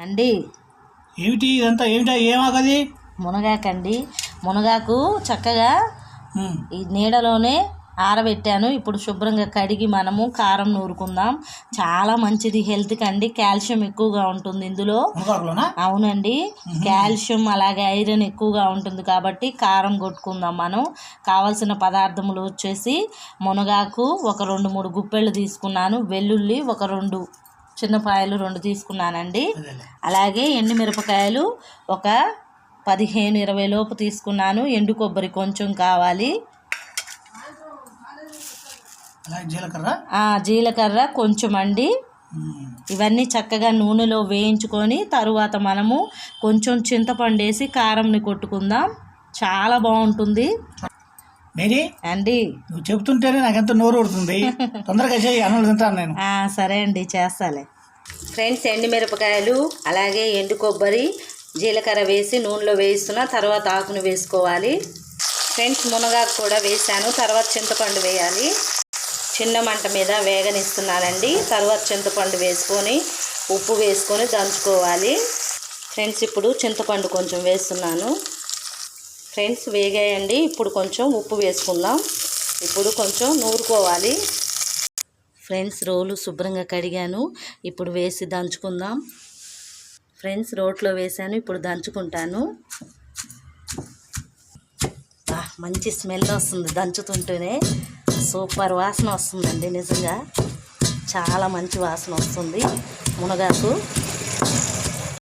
అండి. ఏమిటి ఇదంతా? ఏమిటా? ఏమాగది మునగాకండి. మునగాకు చక్కగా ఈ నీడలోనే ఆరబెట్టాను. ఇప్పుడు శుభ్రంగా కడిగి మనము కారం నూరుకుందాం. చాలా మంచిది హెల్త్కి అండి కాల్షియం ఎక్కువగా ఉంటుంది ఇందులో. అవునండి. కాల్షియం అలాగే ఐరన్ ఎక్కువగా ఉంటుంది కాబట్టి కారం కొట్టుకుందాం మనం. కావాల్సిన పదార్థములు వచ్చేసి మునగాకు ఒక రెండు మూడు గుప్పెళ్ళు తీసుకున్నాను. వెల్లుల్లి ఒక రెండు చిన్నపాయలు రెండు తీసుకున్నానండి. అలాగే ఎండు మిరపకాయలు ఒక పదిహేను ఇరవై లోపు తీసుకున్నాను. ఎండు కొబ్బరి కొంచెం కావాలి. జీలకర్ర? జీలకర్ర కొంచెం అండి. ఇవన్నీ చక్కగా నూనెలో వేయించుకొని తరువాత మనము కొంచెం చింతపండు వేసి కారంని కొట్టుకుందాం. చాలా బాగుంటుంది. మేరీ అండి. నువ్వు చెబుతుంటేనే నాకు ఎంత నోరు ఊడుతుంది తొందరగా చేయి అన్నం తింటాను నేను. ఆ, సరే అండి చేస్తాలే. ఫ్రెండ్స్ ఎండుమిరపకాయలు అలాగే ఎండు కొబ్బరి జీలకర్ర వేసి నూనెలో వేయిస్తున్నా తర్వాత ఆకును వేసుకోవాలి. ఫ్రెండ్స్ మునగాకు కూడా వేసాను తర్వాత చింతపండు వేయాలి. చిన్న మంట మీద వేగనిస్తున్నానండి. తర్వాత చింతపండు వేసుకొని ఉప్పు వేసుకొని దంచుకోవాలి. ఫ్రెండ్స్ ఇప్పుడు చింతపండు కొంచెం వేస్తున్నాను. ఫ్రెండ్స్ వేగాయండి. ఇప్పుడు కొంచెం ఉప్పు వేసుకుందాం. ఇప్పుడు కొంచెం నూరుకోవాలి. ఫ్రెండ్స్ రోలు శుభ్రంగా కడిగాను. ఇప్పుడు వేసి దంచుకుందాం. ఫ్రెండ్స్ రోట్లో వేసాను. ఇప్పుడు దంచుకుంటాను. మంచి స్మెల్ వస్తుంది దంచుతుంటేనే. సూపర్ వాసన వస్తుందండి నిజంగా. చాలా మంచి వాసన వస్తుంది మునగాకు.